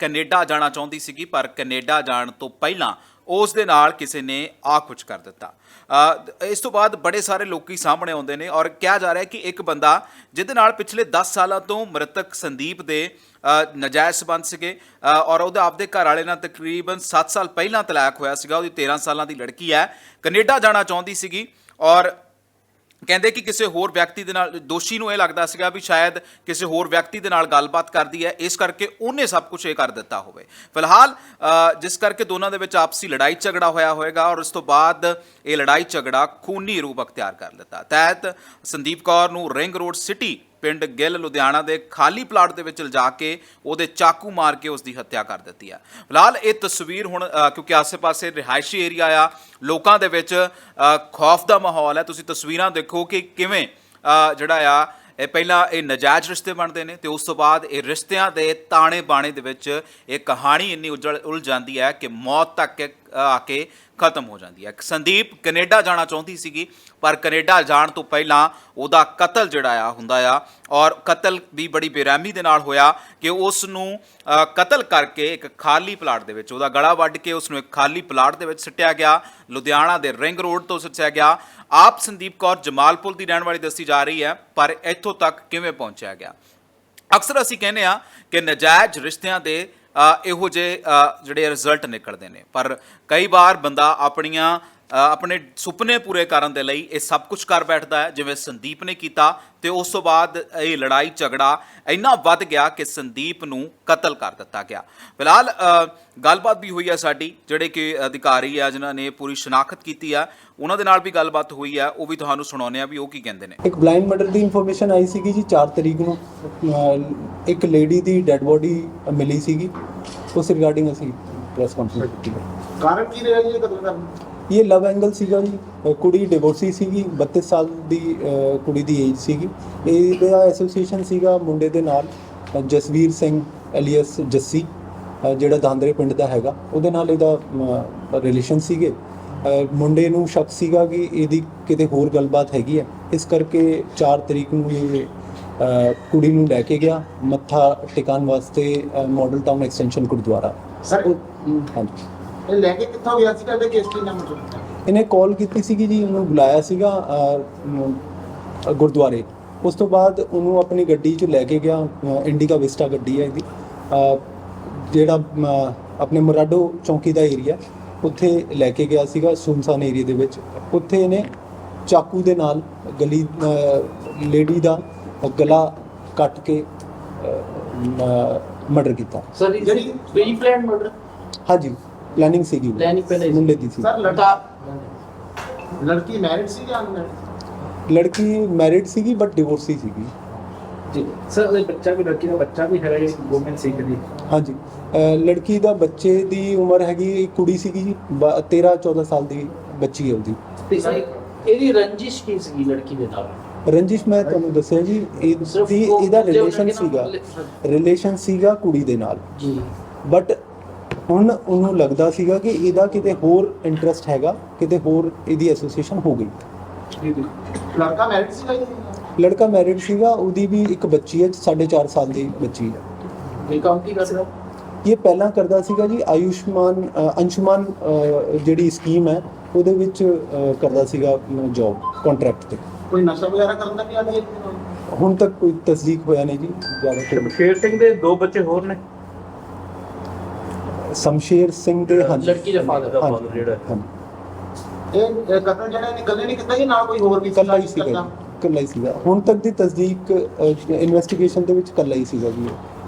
Canada ਜਾਣਾ ਚਾਹੁੰਦੀ ਸੀਗੀ ਪਰ ਕੈਨੇਡਾ ਜਾਣ ਤੋਂ ਪਹਿਲਾਂ ਉਸ ਦੇ ਨਾਲ ਕਿਸੇ ਨੇ ਆ ਕੁਝ ਕਰ ਦਿੱਤਾ। ਇਸ ਤੋਂ ਬਾਅਦ ਬੜੇ ਸਾਰੇ ਲੋਕੀ ਸਾਹਮਣੇ ਆਉਂਦੇ ਨੇ ਔਰ ਕਿਹਾ ਜਾ ਰਿਹਾ ਹੈ ਕਿ ਇੱਕ ਬੰਦਾ ਜਿਹਦੇ ਨਾਲ ਪਿਛਲੇ 10 ਸਾਲਾਂ ਤੋਂ ਮ੍ਰਿਤਕ ਸੰਦੀਪ ਦੇ ਅ, ਨਜਾਇਜ਼ ਸੰਬੰਧ ਸੀਗੇ ਔਰ ਉਹਦੇ ਆਪਦੇ ਘਰ ਵਾਲੇ ਨਾਲ ਤਕਰੀਬਨ 7 ਸਾਲ ਪਹਿਲਾਂ ਤਲਾਕ ਹੋਇਆ ਸੀਗਾ ਉਹਦੀ 13 ਸਾਲਾਂ ਦੀ ਲੜਕੀ ਹੈ। ਕੈਨੇਡਾ ਜਾਣਾ ਚਾਹੁੰਦੀ ਸੀਗੀ ਔਰ ਕਹਿੰਦੇ ਕਿ ਕਿਸੇ ਹੋਰ ਵਿਅਕਤੀ ਦੇ ਨਾਲ, ਦੋਸ਼ੀ ਨੂੰ ਇਹ ਲੱਗਦਾ ਸੀਗਾ ਵੀ ਸ਼ਾਇਦ ਕਿਸੇ ਹੋਰ ਵਿਅਕਤੀ ਦੇ ਨਾਲ ਗੱਲਬਾਤ ਕਰਦੀ ਹੈ, ਇਸ ਕਰਕੇ ਉਹਨੇ ਸਭ ਕੁਝ ਇਹ ਕਰ ਦਿੱਤਾ ਹੋਵੇ। ਫਿਲਹਾਲ ਜਿਸ ਕਰਕੇ ਦੋਨਾਂ ਦੇ ਵਿੱਚ ਆਪਸੀ ਲੜਾਈ ਝਗੜਾ ਹੋਇਆ ਹੋਵੇਗਾ ਔਰ ਉਸ ਤੋਂ ਬਾਅਦ ਇਹ ਲੜਾਈ ਝਗੜਾ ਖੂਨੀ ਰੂਪ ਅਖਤਿਆਰ ਕਰ ਲਿੱਤਾ। ਤਹਿਤ ਸੰਦੀਪ ਕੌਰ ਨੂੰ ਰਿੰਗ ਰੋਡ ਸਿਟੀ ਪਿੰਡ ਗਿੱਲ, ਲੁਧਿਆਣਾ ਦੇ ਖਾਲੀ ਪਲਾਟ ਦੇ ਵਿੱਚ ਲਿਜਾ ਕੇ ਉਹਦੇ ਚਾਕੂ ਮਾਰ ਕੇ ਉਸ ਦੀ ਹੱਤਿਆ ਕਰ ਦਿੱਤੀ ਹੈ। ਫਿਲਹਾਲ ਇਹ ਤਸਵੀਰ ਹੁਣ ਕਿਉਂਕਿ ਆਸ-ਪਾਸੇ ਰਿਹਾਇਸ਼ੀ ਏਰੀਆ ਆ, ਲੋਕਾਂ ਦੇ ਵਿੱਚ ਖੌਫ ਦਾ ਮਾਹੌਲ ਹੈ। ਤੁਸੀਂ ਤਸਵੀਰਾਂ ਦੇਖੋ ਕਿ ਕਿਵੇਂ ਜਿਹੜਾ ਆ, ਇਹ ਪਹਿਲਾਂ ਇਹ ਨਜਾਇਜ਼ ਰਿਸ਼ਤੇ ਬਣਦੇ ਨੇ ਤੇ ਉਸ ਤੋਂ ਬਾਅਦ ਇਹ ਰਿਸ਼ਤਿਆਂ ਦੇ ਤਾਣੇ ਬਾਣੇ ਦੇ ਵਿੱਚ ਇਹ ਕਹਾਣੀ ਇੰਨੀ ਉਜੜ ਉਲਝ ਜਾਂਦੀ ਹੈ ਕਿ ਮੌਤ ਤੱਕ ਆ ਕੇ ਖਤਮ ਹੋ ਜਾਂਦੀ ਹੈ। ਸੰਦੀਪ ਕੈਨੇਡਾ ਜਾਣਾ ਚਾਹੁੰਦੀ ਸੀਗੀ, ਪਰ ਕੈਨੇਡਾ ਜਾਣ ਤੋਂ ਪਹਿਲਾਂ ਉਹਦਾ ਕਤਲ ਜਿਹੜਾ ਆ ਹੁੰਦਾ ਆ, ਔਰ ਕਤਲ ਵੀ ਬੜੀ ਬੇਰਹਿਮੀ ਦੇ ਨਾਲ ਹੋਇਆ ਕਿ ਉਸ ਨੂੰ ਕਤਲ ਕਰਕੇ ਇੱਕ ਖਾਲੀ ਪਲਾਟ ਦੇ ਵਿੱਚ ਉਹਦਾ ਗਲਾ ਵੱਢ ਕੇ ਉਸ ਨੂੰ ਇੱਕ ਖਾਲੀ ਪਲਾਟ ਦੇ ਵਿੱਚ ਸਿੱਟਿਆ ਗਿਆ। ਲੁਧਿਆਣਾ ਦੇ ਰਿੰਗ ਰੋਡ ਤੋਂ ਸਿੱਟਿਆ ਗਿਆ। ਆਪ ਸੰਦੀਪ ਕੌਰ ਜਮਾਲਪੁਰ ਦੀ ਰਹਿਣ ਵਾਲੀ ਦੱਸੀ ਜਾ ਰਹੀ ਹੈ, ਪਰ ਇੱਥੋਂ ਤੱਕ ਕਿਵੇਂ ਪਹੁੰਚਿਆ ਗਿਆ? ਅਕਸਰ ਅਸੀਂ ਕਹਿੰਦੇ ਆ ਕਿ ਨਜਾਇਜ਼ ਰਿਸ਼ਤਿਆਂ ਦੇ ਇਹੋ ਜਿਹੇ ਜਿਹੜੇ ਰਿਜ਼ਲਟ ਨਿਕਲਦੇ ਨੇ। ਪਰ ਕਈ ਵਾਰ ਬੰਦਾ ਆਪਣੀਆਂ ਆਪਣੇ ਸੁਪਨੇ ਪੂਰੇ ਕਰਨ ਦੇ ਲਈ ਇਹ ਸਭ ਕੁਝ ਕਰ ਬੈਠਦਾ ਹੈ। ਜਿਵੇਂ ਸੰਦੀਪ ਨੇ ਕੀਤਾ ਤੇ ਉਸ ਤੋਂ ਬਾਅਦ ਇਹ ਲੜਾਈ ਝਗੜਾ ਇੰਨਾ ਵੱਧ ਗਿਆ ਕਿ ਸੰਦੀਪ ਨੂੰ ਕਤਲ ਕਰ ਦਿੱਤਾ ਗਿਆ। ਫਿਲਹਾਲ ਗੱਲਬਾਤ ਵੀ ਹੋਈ ਹੈ ਸਾਡੀ ਜਿਹੜੇ ਕਿ ਅਧਿਕਾਰੀ ਆ ਜਿਨ੍ਹਾਂ ਨੇ ਪੂਰੀ ਸ਼ਨਾਖਤ ਕੀਤੀ ਆ ਉਹਨਾਂ ਦੇ ਨਾਲ ਵੀ ਗੱਲਬਾਤ ਹੋਈ ਆ ਉਹ ਵੀ ਤੁਹਾਨੂੰ ਸੁਣਾਉਂਦੇ ਆ ਵੀ ਉਹ ਕੀ ਕਹਿੰਦੇ ਨੇ। ਇੱਕ ਬਲਾਈਂਡ ਮਰਡਰ ਦੀ ਇਨਫੋਰਮੇਸ਼ਨ ਆਈ ਸੀਗੀ ਜੀ 4 ਤਰੀਕ ਨੂੰ ਇੱਕ ਲੇਡੀ ਦੀ ਡੈੱਡ ਬੋਡੀ ਮਿਲੀ ਸੀਗੀ। ਉਸ ਰਿਗਾਰਡਿੰਗ ਅਸੀਂ ਪ੍ਰੈਸ ਕਾਨਫਰੰਸ ਕੀਤੀ। ਕਾਰਨ ਕੀ ਰਿਹਾ ਜੀ ਇਹ ਕਤਲ ਕਰਨ? ਇਹ ਲਵ ਐਂਗਲ ਸੀਗਾ ਜੀ। ਕੁੜੀ ਡਿਵੋਰਸੀ ਸੀਗੀ 32 ਸਾਲ ਦੀ ਕੁੜੀ ਦੀ ਏਜ ਸੀਗੀ। ਇਹਦਾ ਐਸੋਸੀਏਸ਼ਨ ਸੀਗਾ ਮੁੰਡੇ ਦੇ ਨਾਲ ਜਸਵੀਰ ਸਿੰਘ ਐਲੀਅਸ ਜੱਸੀ ਜਿਹੜਾ ਦਾਂਦਰੇ ਪਿੰਡ ਦਾ ਹੈਗਾ। ਉਹਦੇ ਨਾਲ ਇਹਦਾ ਰਿਲੇਸ਼ਨ ਸੀਗੇ। ਮੁੰਡੇ ਨੂੰ ਸ਼ੱਕ ਸੀਗਾ ਕਿ ਇਹਦੀ ਕਿਤੇ ਹੋਰ ਗੱਲਬਾਤ ਹੈਗੀ ਹੈ। ਇਸ ਕਰਕੇ 4 ਤਰੀਕ ਨੂੰ ਇਹ ਕੁੜੀ ਨੂੰ ਲੈ ਕੇ ਗਿਆ ਮੱਥਾ ਟਿਕਾਣ ਵਾਸਤੇ model town extension gurdwara. Sir ਹਾਂਜੀ। ਇਹ ਲੈ ਕੇ ਕਿੱਥੋਂ ਗਿਆ ਸੀ? ਕਹਿੰਦੇ ਕੇਸ ਕੀ ਨੰਬਰ ਇਹਨੇ ਕਾਲ ਕੀਤੀ ਸੀਗੀ ਜੀ ਉਹਨੂੰ ਬੁਲਾਇਆ ਸੀਗਾ ਅਹ, ਅਮ, ਅਹ, ਗੁਰਦੁਆਰੇ। ਉਸ ਤੋਂ ਬਾਅਦ ਉਹਨੂੰ ਆਪਣੀ ਗੱਡੀ 'ਚ ਲੈ ਕੇ ਗਿਆ ਅਹ, ਇੰਡੀਕਾ ਵਿਸਟਾ ਗੱਡੀ ਹੈ ਇਹਦੀ। ਅਹ, ਜਿਹੜਾ ਅਮ, ਆਪਣੇ ਮਰਾਡੋ ਚੌਂਕੀ ਦਾ ਏਰੀਆ ਉੱਥੇ ਲੈ ਕੇ ਗਿਆ ਸੀਗਾ ਸੁਨਸਾਨ ਏਰੀਆ ਦੇ ਵਿੱਚ। ਉੱਥੇ ਇਹਨੇ ਚਾਕੂ ਦੇ ਨਾਲ ਗਲੀ ਲੇਡੀ ਦਾ ਗਲਾ ਕੱਟ ਕੇ ਮਰਡਰ ਕੀਤਾ। ਸਰ ਜਿਹੜੀ ਪ੍ਰੀ ਪਲਾਨ ਮਰਡਰ ਹਾਂਜੀ। ਪਲੈਨਿੰਗ ਸੀਗੀ Planning ਪਹਿਲਾਂ ਹੀ ਸੀ। ਮੁੰਡੇ ਦੀ ਸੀ। ਸਰ ਲੜਕਾ ਲੜਕੀ। ਮੈਰਿਡ ਸੀ ਜਾਂ ਅਨਮੈਰਿਡ ਲੜਕੀ ਮੈਰਿਡ ਸੀਗੀ ਬਟ ਡਿਵੋਰਸੀ ਸੀਗੀ। ਜੀ। ਸਰ ਉਹਦੇ ਬੱਚਾ ਵੀ ਲੜਕੀ ਦਾ ਬੱਚਾ ਵੀ ਹੈ ਵੂਮਨ ਸਿੱਖ ਦੀ ਹਾਂਜੀ। ਅਹ ਲੜਕੀ ਦਾ ਬੱਚੇ ਦੀ ਉਮਰ ਹੈਗੀ ਕੁੜੀ ਸੀਗੀ ਜੀ 13 14 ਸਾਲ ਦੀ ਬੱਚੀ ਹੈ ਉਹਦੀ। ਤੇ ਸਰ ਇਹਦੀ ਰੰਜਿਸ਼ ਕੀ ਸੀਗੀ ਲੜਕੀ ਦੇ ਨਾਲ? ਰੰਜਿਸ਼ ਮੈਂ ਤੁਹਾਨੂੰ ਦੱਸਿਆ ਜੀ ਸਿਰਫ ਇਹਦੀ ਉਹ- ਇਹਦਾ ਜੇ ਰਿਲੇਸ਼ਨ ਸੀਗਾ। ਰਿਲੇਸ਼ਨ ਸੀਗਾ ਕੁੜੀ ਦੇ ਨਾਲ। ਜੀ। ਬਟ ਹੁਣ ਉਹਨੂੰ ਲੱਗਦਾ ਸੀਗਾ ਕਿ ਇਹਦਾ ਕਿਤੇ ਹੋਰ ਇੰਟਰਸਟ ਹੈਗਾ ਕਿਤੇ ਹੋਰ ਇਹਦੀ ਐਸੋਸੀਏਸ਼ਨ ਹੋ ਗਈ। ਜੀ ਜੀ। ਲੜਕਾ ਮੈਰਿਡ ਸੀਗਾ ਜੀ? ਲੜਕਾ ਮੈਰਿਡ ਸੀਗਾ ਉਹਦੀ ਵੀ ਇੱਕ ਬੱਚੀ ਹੈ 4.5 ਸਾਲ ਦੀ ਬੱਚੀ ਹੈ। ਇਹ ਕੰਮ ਕੀ ਕਰਦਾ? ਇਹ ਪਹਿਲਾਂ ਕਰਦਾ ਸੀਗਾ ਜੀ ਆਯੁਸ਼ਮਾਨ ਅੰਸ਼ੁਮਾਨ ਜਿਹੜੀ ਸਕੀਮ ਹੈ ਉਹਦੇ ਵਿੱਚ ਕਰਦਾ ਸੀਗਾ ਜੌਬ ਕੰਟਰੈਕਟ ਤੇ। ਕੋਈ ਨਸ਼ਾ ਵਗੈਰਾ ਕਰਨ ਦਾ ਵੀ ਆਦੀ ਹੁਣ ਤੱਕ ਕੋਈ ਤਸਦੀਕ ਹੋਇਆ ਨਹੀਂ ਜੀ ਜ਼ਿਆਦਾ ਸ਼ਮਸ਼ੇਰ ਸਿੰਘ ਦੇ ਦੋ ਬੱਚੇ ਹੋਰ ਨੇ। ਸ਼ਮਸ਼ੇਰ ਸਿੰਘ ਦੇ ਹਾਂਜੀ ਲੜਕੀ ਦਾ father ਦਾ father ਜਿਹੜਾ। ਇਹ ਇਹ ਕਤਲ ਜਿਹੜਾ ਇਹਨੇ ਇਕੱਲੇ ਨਹੀਂ ਕੀਤਾ ਜੀ ਨਾਲ ਕੋਈ ਹੋਰ ਵੀ ਇਕੱਲਾ ਹੀ ਸੀ ਸੀਗਾ ਜੀ, ਇਕੱਲਾ ਹੀ ਸੀਗਾ ਹੁਣ ਤੱਕ ਦੀ ਤਸਦੀਕ ਇਨਵੈਸਟੀਗੇਸ਼ਨ ਦੇ ਵਿੱਚ ਇਕੱਲਾ ਹੀ ਸੀਗਾ ਜੀ।